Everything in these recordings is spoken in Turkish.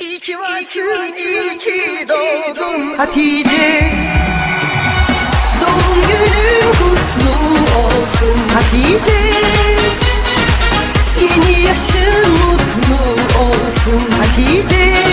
İyi ki varsın, iyi ki doğdun. Hatice Doğum günün kutlu olsun. Hatice Yeni yaşın mutlu olsun. Hatice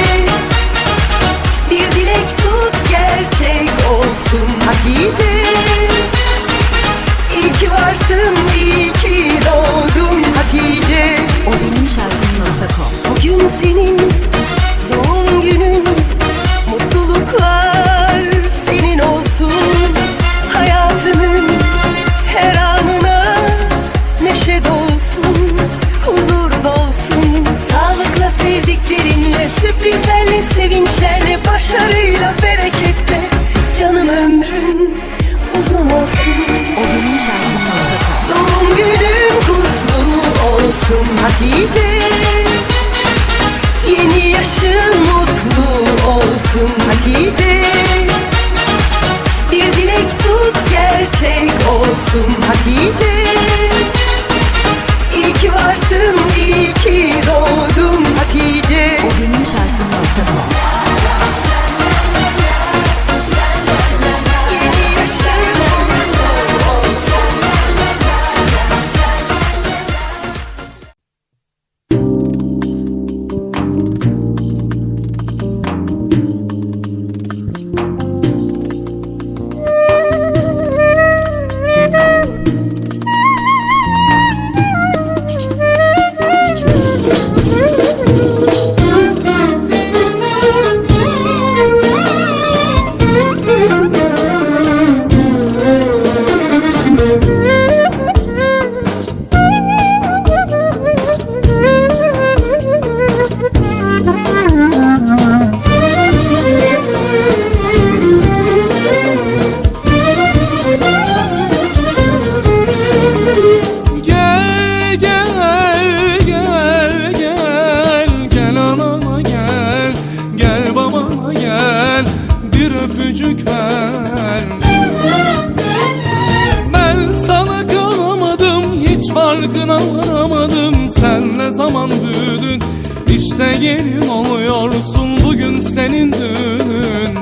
farkına varamadım sen ne zaman büyüdün? İşte gelin oluyorsun bugün senin düğünün.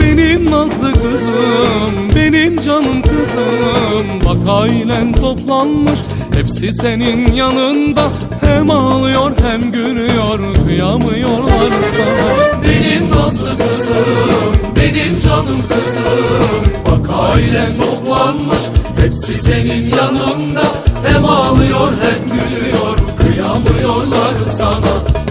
Benim nazlı kızım, benim canım kızım. Bak ailen toplanmış, hepsi senin yanında. Hem ağlıyor hem gülüyor, kıyamıyorlar sana. Benim nazlı kızım, benim canım kızım Bak ailen toplanmış, hepsi senin yanında. Hem ağlıyor hem gülüyor, kıyamıyorlar sana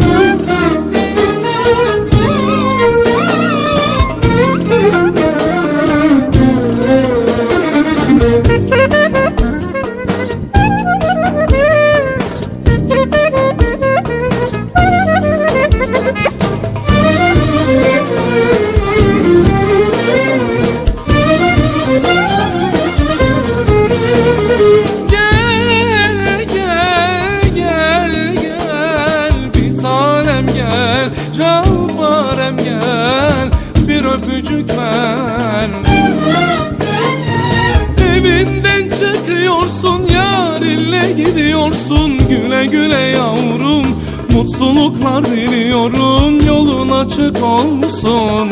bir öpücük ver Evinden çıkıyorsun yarinle gidiyorsun. Güle güle yavrum mutluluklar diliyorum. Yolun açık olsun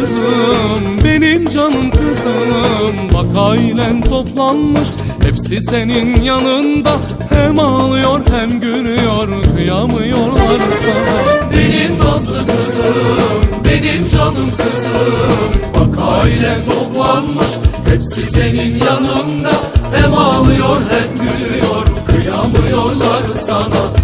kızım, benim canım kızım Bak ailen toplanmış, hepsi senin yanında. Hem ağlıyor hem gülüyor, kıyamıyorlar sana. Benim nazlı kızım, benim canım kızım. Bak ailen toplanmış, hepsi senin yanında. Hem ağlıyor hem gülüyor, kıyamıyorlar sana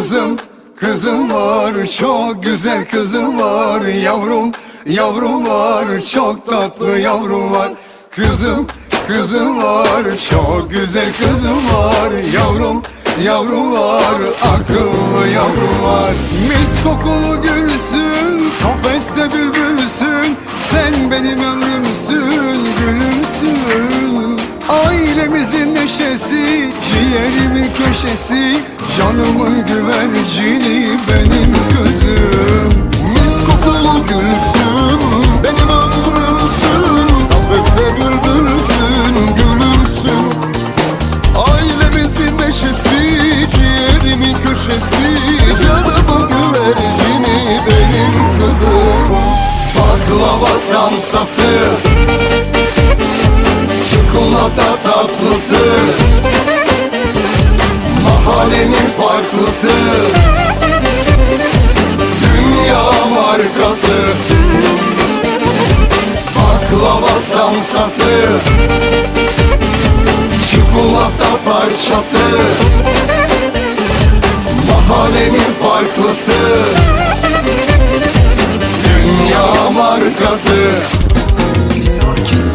Kızım, kızım var, çok güzel kızım var. Yavrum, yavrum var, çok tatlı yavrum var. Kızım, kızım var, çok güzel kızım var. Yavrum, yavrum var, akıllı yavrum var. Mis kokulu gülsün, kafeste bülbülsün. Sen benim ömrümsün, gülümsün. Ailemizin neşesi, ciğerimin köşesi Canımın güvencini benim gözüm. Mis kokulu gül. Baklava samsası Çikolata parçası. Mahallenin farklısı. Dünya markası. Kızım,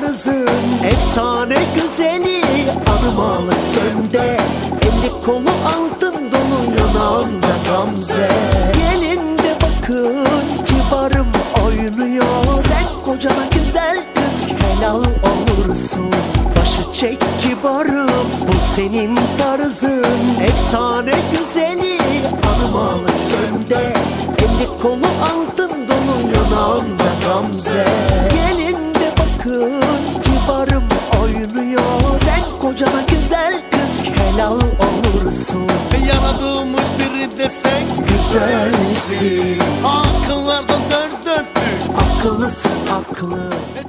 Tarzın Efsane güzeli armalık sende. Eli kolu altın dolu yanağında gamze. Gelin de bakın kibarım oynuyor. Sen kocana güzel kız helal olursun. Başı çek kibarım bu senin tarzın. Efsane güzeli anımalık sönde Eli kolu altın dolu yanağında gamze. Gelin bakın kibarım oynuyor. Sen kocana güzel kız helal olursun. Yaradılmış biri desek Güzelsin. Akıllarda dört dörtlük. Akıllısın aklı E,